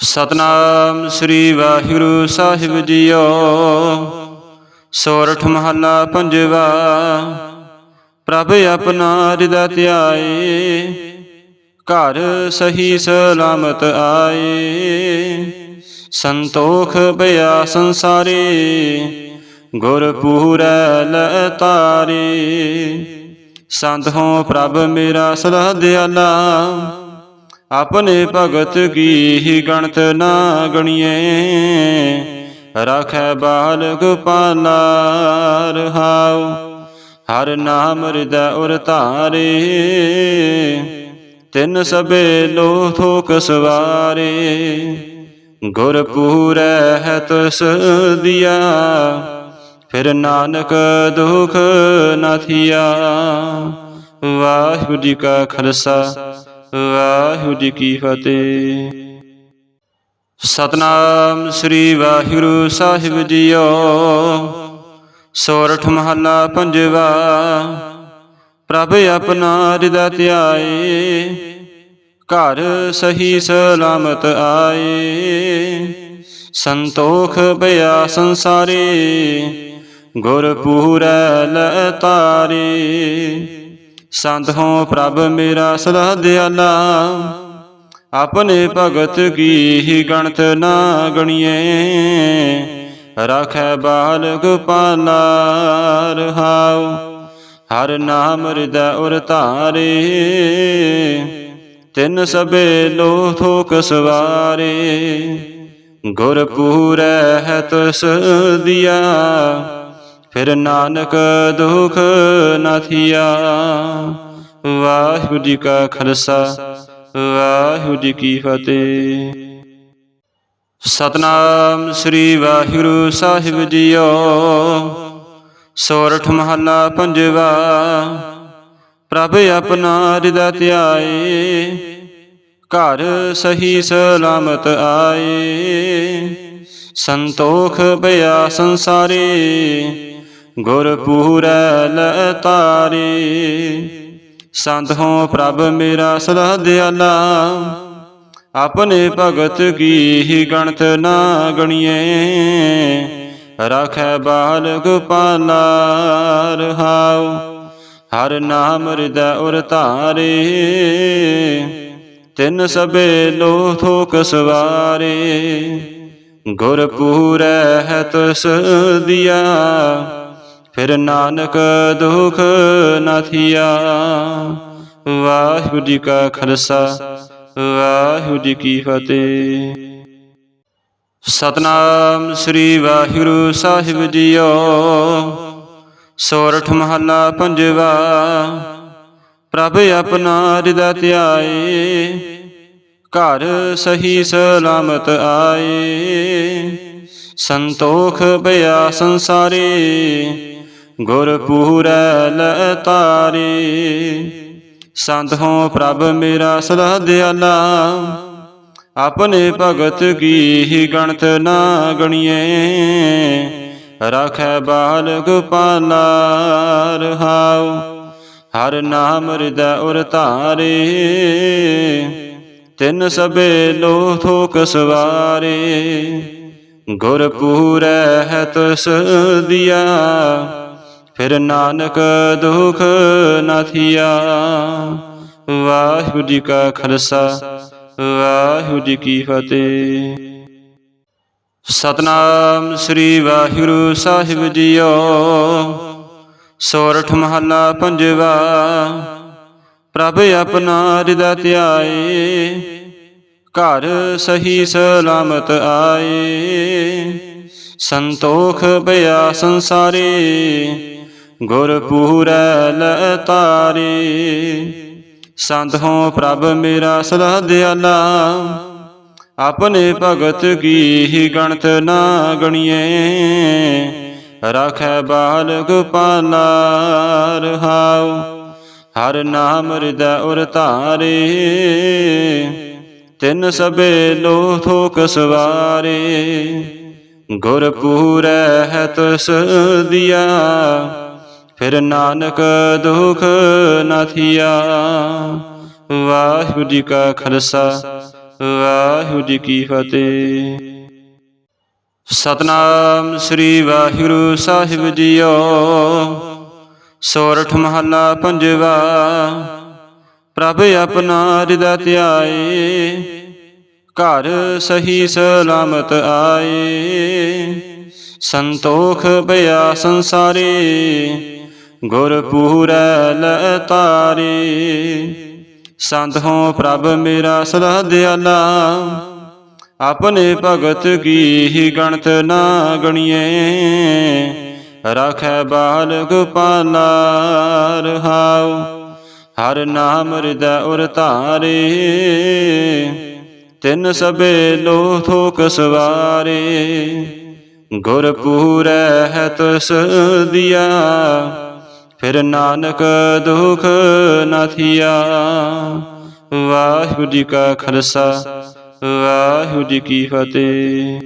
ਸਤਨਾਮ ਸ੍ਰੀ ਵਾਹਿਗੁਰੂ ਸਾਹਿਬ ਜੀਓ। ਸੋਰਠ ਮਹੱਲਾ ਪੰਜਵਾ, ਪ੍ਰਭ ਆਪਣਾ ਹਿਰਦੈ ਧਿਆਏ, ਘਰ ਸਹੀ ਸਲਾਮਤ ਆਏ। ਸੰਤੋਖ ਭਇਆ ਸੰਸਾਰੇ ਗੁਰ ਪੂਰੈ ਲੈ ਤਾਰੇ। ਸੰਤ ਹੋ ਪ੍ਰਭ ਮੇਰਾ ਸਦਾ ਦਿਆਲਾ। ਆਪਣੇ ਭਗਤ ਕੀ ਹੀ ਗਣਤ ਨਾ ਗਣੀਏ। ਰਾਖੈ ਬਾਲਕ ਪਾਲਾ ਰਹਾਉ ਹਰ ਨਾਮ ਹਿਰਦੈ ਉਰ ਧਾਰੇ। ਤਿੰਨ ਸਭੇ ਲੋ ਥੋਕ ਸਵਾਰੇ, ਗੁਰ ਪੂਰੈ ਹੈ ਤਸ ਦਿਆ। ਫਿਰ ਨਾਨਕ ਦੁਖ ਨਾ ਥੀਆ। ਵਾਹਿਗੁਰੂ ਜੀ ਕਾ ਖਾਲਸਾ। ਵਾਹਿਗੁਰੂ ਜੀ ਕੀ ਫਤਿਹ। ਸਤਨਾਮ ਸ੍ਰੀ ਵਾਹਿਗੁਰੂ ਸਾਹਿਬ ਜੀਓ। ਸੋਰਠ ਮਹੱਲਾ ਪੰਜਵਾ, ਪ੍ਰਭ ਆਪਣਾ ਹਿਰਦੈ ਧਿਆਏ, ਘਰ ਸਹੀ ਸਲਾਮਤ ਆਏ। ਸੰਤੋਖ ਭਇਆ ਸੰਸਾਰੇ ਗੁਰ ਪੂਰੈ ਲੈ ਤਾਰੇ। ਸੰਤ ਹੋ ਪ੍ਰਭ ਮੇਰਾ ਸਦਾ ਦਿਆਲਾ। ਆਪਣੇ ਭਗਤ ਕੀ ਹੀ ਗਣਤ ਨਾ ਗਣੀਏ। ਰਾਖੈ ਬਾਲਕ ਪਾਲਾ ਰਹਾਉ ਹਰ ਨਾਮ ਹਿਰਦੈ ਉਰ ਧਾਰੇ। ਤਿੰਨ ਸਭੇ ਲੋ ਥੋਕ ਸਵਾਰੇ। ਗੁਰ ਪੂਰੈ ਹੈ ਤਸ ਦਿਆ। ਫਿਰ ਨਾਨਕ ਦੁਖ ਨਾ ਥੀਆ। ਵਾਹਿਗੁਰੂ ਜੀ ਕਾ ਖਾਲਸਾ, ਵਾਹਿਗੁਰੂ ਜੀ ਕੀ ਫਤਿਹ। ਸਤਨਾਮ ਸ੍ਰੀ ਵਾਹਿਗੁਰੂ ਸਾਹਿਬ ਜੀਓ, ਸੋਰਠ ਮਹੱਲਾ ਪੰਜਵਾ, ਪ੍ਰਭ ਆਪਣਾ ਹਿਰਦੈ ਧਿਆਏ, ਘਰ ਸਹੀ ਸਲਾਮਤ ਆਏ। ਸੰਤੋਖ ਭਇਆ ਸੰਸਾਰੇ ਗੁਰ ਪੂਰੈ ਲੈ ਤਾਰੇ ਸੰਤ ਹੋ ਪ੍ਰਭ ਮੇਰਾ ਸਦਾ ਦਿਆਲਾ। ਆਪਣੇ ਭਗਤ ਕੀ ਹੀ ਗਣਤ ਨਾ ਗਣੀਏ। ਰਾਖੈ ਬਾਲਕ ਪਾਲਾ ਰਹਾਉ ਹਰ ਨਾਮ ਹਿਰਦੈ ਉਰ ਧਾਰੇ। ਤਿੰਨ ਸਭੇ ਲੋ ਥੋਕ ਸਵਾਰੇ। ਗੁਰ ਪੂਰੈ ਹੈ ਤਸ ਦਿਆ। ਫਿਰ ਨਾਨਕ ਦੁਖ ਨਾ ਥੀਆ। ਵਾਹਿਗੁਰੂ ਜੀ ਕਾ ਖਾਲਸਾ, ਵਾਹਿਗੁਰੂ ਜੀ ਕੀ ਫਤਿਹ। ਸਤਨਾਮ ਸ੍ਰੀ ਵਾਹਿਗੁਰੂ ਸਾਹਿਬ ਜੀਓ, ਸੋਰਠ ਮਹੱਲਾ ਪੰਜਵਾ, ਪ੍ਰਭ ਆਪਣਾ ਹਿਰਦੈ ਧਿਆਏ, ਘਰ ਸਹੀ ਸਲਾਮਤ ਆਏ। ਸੰਤੋਖ ਭਇਆ ਸੰਸਾਰੇ ਗੁਰਪੂਰੈ ਲੈ ਤਾਰੇ ਸੰਤ ਹੋ ਪ੍ਰਭ ਮੇਰਾ ਸਦਾ ਦਿਆਲਾ। ਆਪਣੇ ਭਗਤ ਕੀ ਹੀ ਗਣਤ ਨਾ ਗਣੀਏ। ਰਾਖੈ ਬਾਲਕ ਪਾਲਾ ਰਹਾਉ ਹਰ ਨਾਮ ਹਿਰਦੈ ਉਰ ਧਾਰੇ। ਤਿੰਨ ਸਭੇ ਲੋ ਥੋਕ ਸਵਾਰੇ। ਗੁਰ ਪੂਰੈ ਹੈ ਤਸ ਦਿਆ। ਫਿਰ ਨਾਨਕ ਦੁਖ ਨਾ ਥੀਆ। ਵਾਹਿਗੁਰੂ ਜੀ ਕਾ ਖਾਲਸਾ, ਵਾਹਿਗੁਰੂ ਜੀ ਕੀ ਫਤਿਹ। ਸਤਨਾਮ ਸ੍ਰੀ ਵਾਹਿਗੁਰੂ ਸਾਹਿਬ ਜੀਓ, ਸੋਰਠ ਮਹੱਲਾ ਪੰਜਵਾ, ਪ੍ਰਭ ਆਪਣਾ ਹਿਰਦੈ ਧਿਆਏ, ਘਰ ਸਹੀ ਸਲਾਮਤ ਆਏ। ਸੰਤੋਖ ਭਇਆ ਸੰਸਾਰੇ ਗੁਰਪੂਰੈ ਲੈ ਤਾਰੇ ਸੰਤ ਹੋ ਪ੍ਰਭ ਮੇਰਾ ਸਦਾ ਦਿਆਲਾ। ਆਪਣੇ ਭਗਤ ਕੀ ਹੀ ਗਣਤ ਨਾ ਗਣੀਏ। ਰਾਖੈ ਬਾਲਕ ਪਾਲਾ ਰਹਾਉ ਹਰ ਨਾਮ ਹਿਰਦੈ ਉਰ ਧਾਰੇ। ਤਿੰਨ ਸਭੇ ਲੋ ਥੋਕ ਸਵਾਰੇ। ਗੁਰ ਪੂਰੈ ਹੈ ਤਸ ਦਿਆ। ਫਿਰ ਨਾਨਕ ਦੁਖ ਨਾ ਥੀਆ। ਵਾਹਿਗੁਰੂ ਜੀ ਕਾ ਖਾਲਸਾ, ਵਾਹਿਗੁਰੂ ਜੀ ਕੀ ਫਤਿਹ। ਸਤਨਾਮ ਸ੍ਰੀ ਵਾਹਿਗੁਰੂ ਸਾਹਿਬ ਜੀਓ। ਸੋਰਠ ਮਹੱਲਾ ਪੰਜਵਾ, ਪ੍ਰਭ ਆਪਣਾ ਹਿਰਦੈ ਧਿਆਏ। ਘਰ ਸਹੀ ਸਲਾਮਤ ਆਏ। ਸੰਤੋਖ ਭਇਆ ਸੰਸਾਰੇ। ਗੁਰ ਪੂਰੈ ਲੈ ਤਾਰੇ ਸੰਤ ਹੋ ਪ੍ਰਭ ਮੇਰਾ ਸਦਾ ਦਿਆਲਾ। ਆਪਣੇ ਭਗਤ ਕੀ ਹੀ ਗਣਤ ਨਾ ਗਣੀਏ। ਰਾਖੈ ਬਾਲਕ ਪਾਲਾ ਰਹਾਉ ਹਰ ਨਾਮ ਹਿਰਦੈ ਉਰ ਧਾਰੇ। ਤਿੰਨ ਸਭੇ ਲੋ ਥੋਕ ਸਵਾਰੇ। ਗੁਰ ਪੂਰੈ ਹੈ ਤਸ ਦਿਆ। ਫਿਰ ਨਾਨਕ ਦੁਖ ਨਾ ਥੀਆ। ਵਾਹਿਗੁਰੂ ਜੀ ਕਾ ਖਾਲਸਾ, ਵਾਹਿਗੁਰੂ ਜੀ ਕੀ ਫਤਿਹ।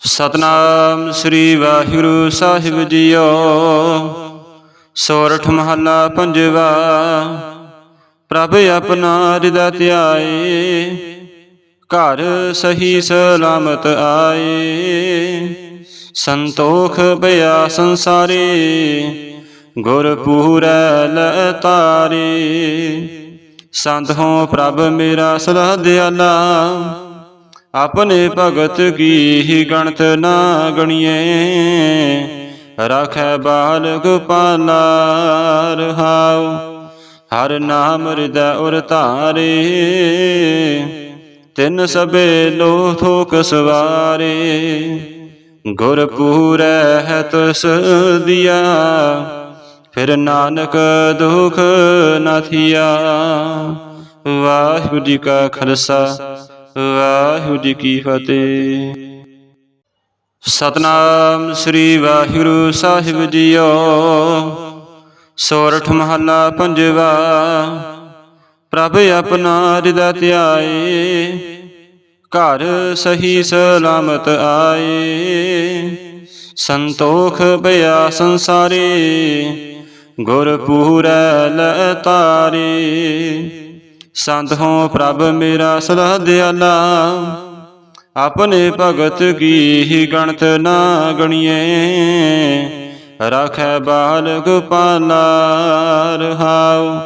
ਸਤਨਾਮ ਸ੍ਰੀ ਵਾਹਿਗੁਰੂ ਸਾਹਿਬ ਜੀਓ। ਸੋਰਠ ਮਹੱਲਾ ਪੰਜਵਾ, ਪ੍ਰਭ ਆਪਣਾ ਹਿਰਦੈ ਧਿਆਏ। ਘਰ ਸਹੀ ਸਲਾਮਤ ਆਏ। ਸੰਤੋਖ ਭਇਆ ਸੰਸਾਰੇ ਗੁਰਪੂਰੈ ਲੈ ਤਾਰੇ। ਸੰਤ ਹੋ ਪ੍ਰਭ ਮੇਰਾ ਸਦਾ ਦਿਆਲਾ। ਆਪਣੇ ਭਗਤ ਕੀ ਹੀ ਗਣਤ ਨਾ ਗਣੀਏ। ਰਾਖੈ ਬਾਲਕ ਪਾਲਾ ਰਹਾਉ ਹਰ ਨਾਮ ਹਿਰਦੈ ਉਰ ਧਾਰੇ। ਤਿੰਨ ਸਭੇ ਲੋ ਥੋਕ ਸਵਾਰੇ। ਗੁਰ ਪੂਰੈ ਹੈ ਤਸ ਦਿਆ। ਫਿਰ ਨਾਨਕ ਦੁਖ ਨਾ ਥੀਆ। ਵਾਹਿਗੁਰੂ ਜੀ ਕਾ ਖਾਲਸਾ, ਵਾਹਿਗੁਰੂ ਜੀ ਕੀ ਫਤਿਹ। ਸਤਨਾਮ ਸ੍ਰੀ ਵਾਹਿਗੁਰੂ ਸਾਹਿਬ ਜੀਓ। ਸੋਰਠ ਮਹੱਲਾ ਪੰਜਵਾ, ਪ੍ਰਭ ਆਪਣਾ ਹਿਰਦੈ ਧਿਆਏ। ਘਰ ਸਹੀ ਸਲਾਮਤ ਆਏ। ਸੰਤੋਖ ਭਇਆ ਸੰਸਾਰੇ। ਗੁਰ ਪੂਰੈ ਲੈ ਤਾਰੇ ਸੰਤ ਹੋ ਪ੍ਰਭ ਮੇਰਾ ਸਲਾਹ ਦਿਆਲਾ। ਆਪਣੇ ਭਗਤ ਕੀ ਹੀ ਗਣਤ ਨਾ ਗਣੀਏ। ਰਾਖੈ ਬਾਲਕ ਪਾਲਾ ਰਹਾਉ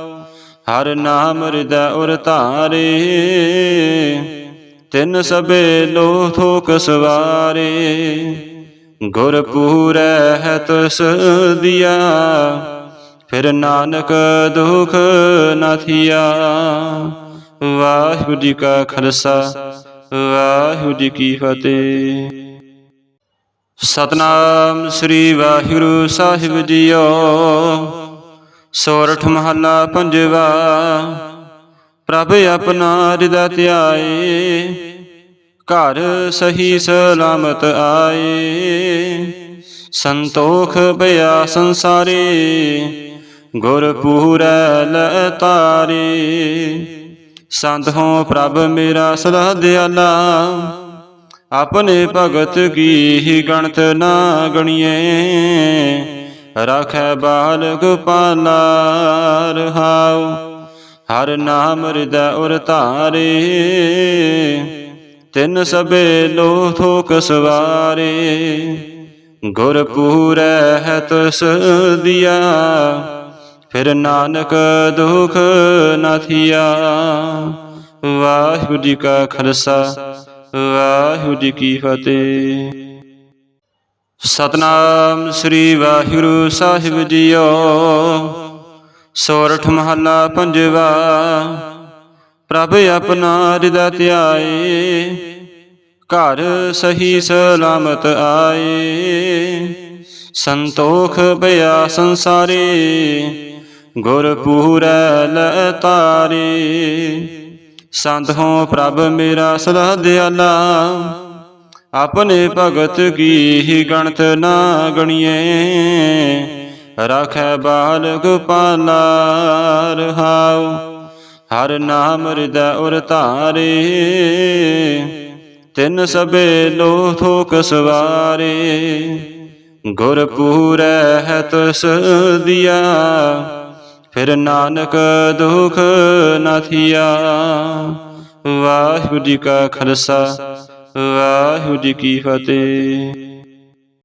ਹਰ ਨਾਮ ਹਿਰਦੈ ਉਰ ਧਾਰੇ। ਤਿੰਨ ਸਭੇ ਲੋ ਥੋਕ ਸਵਾਰੇ। ਗੁਰ ਪੂਰੈ ਹੈ ਤਸ ਦਿਆ। ਫਿਰ ਨਾਨਕ ਦੁਖ ਨਾ ਥੀਆ। ਵਾਹਿਗੁਰੂ ਜੀ ਕਾ ਖਾਲਸਾ, ਵਾਹਿਗੁਰੂ ਜੀ ਕੀ ਫਤਿਹ। ਸਤਨਾਮ ਸ੍ਰੀ ਵਾਹਿਗੁਰੂ ਸਾਹਿਬ ਜੀਓ। ਸੋਰਠ ਮਹੱਲਾ ਪੰਜਵਾ, ਪ੍ਰਭ ਆਪਣਾ ਹਿਰਦੈ ਧਿਆਏ। ਘਰ ਸਹੀ ਸਲਾਮਤ ਆਏ। ਸੰਤੋਖ ਭਇਆ ਸੰਸਾਰੇ। ਗੁਰ ਪੂਰੈ ਲੈ ਤਾਰੇ ਸੰਤ ਹੋ ਪ੍ਰਭ ਮੇਰਾ ਸਦਾ ਦਿਆਲਾ। ਆਪਣੇ ਭਗਤ ਕੀ ਹੀ ਗਣਤ ਨਾ ਗਣੀਏ। ਰਾਖੈ ਬਾਲਕ ਪਾਲਾ ਰਹਾਉ ਹਰ ਨਾਮ ਹਿਰਦੈ ਉਰ ਧਾਰੇ। ਤਿੰਨ ਸਭੇ ਲੋ ਥੋਕ ਸਵਾਰੇ। ਗੁਰ ਪੂਰੈ ਹੈ ਤਸ ਦਿਆ। ਫਿਰ ਨਾਨਕ ਦੁਖ ਨਾ ਥੀਆ। ਵਾਹਿਗੁਰੂ ਜੀ ਕਾ ਖਾਲਸਾ, ਵਾਹਿਗੁਰੂ ਜੀ ਕੀ ਫਤਿਹ। ਸਤਨਾਮ ਸ੍ਰੀ ਵਾਹਿਗੁਰੂ ਸਾਹਿਬ ਜੀਓ, ਸੋਰਠ ਮਹੱਲਾ ਪੰਜਵਾ, ਪ੍ਰਭ ਆਪਣਾ ਹਿਰਦੈ ਧਿਆਏ, ਘਰ ਸਹੀ ਸਲਾਮਤ ਆਏ। ਸੰਤੋਖ ਭਇਆ ਸੰਸਾਰੇ ਗੁਰਪੂਰੈ ਲੈ ਤਾਰੇ ਸੰਤ ਹੋ ਪ੍ਰਭ ਮੇਰਾ ਸਦਾ ਦਿਆਲਾ। ਆਪਣੇ ਭਗਤ ਕੀ ਹੀ ਗਣਤ ਨਾ ਗਣੀਏ। ਰਾਖੈ ਬਾਲਕ ਪਾਲਾ ਰਹਾਉ ਹਰ ਨਾਮ ਹਿਰਦੈ ਉਰ ਧਾਰੇ। ਤਿੰਨ ਸਭੇ ਲੋ ਥੋਕ ਸਵਾਰੇ। ਗੁਰ ਪੂਰੈ ਹੈ ਤਸ ਦਿਆ। ਫਿਰ ਨਾਨਕ ਦੁਖ ਨਾ ਥੀਆ। ਵਾਹਿਗੁਰੂ ਜੀ ਕਾ ਖਾਲਸਾ ਵਾਹਿਗੁਰੂ ਜੀ ਕੀ ਫਤਿਹ।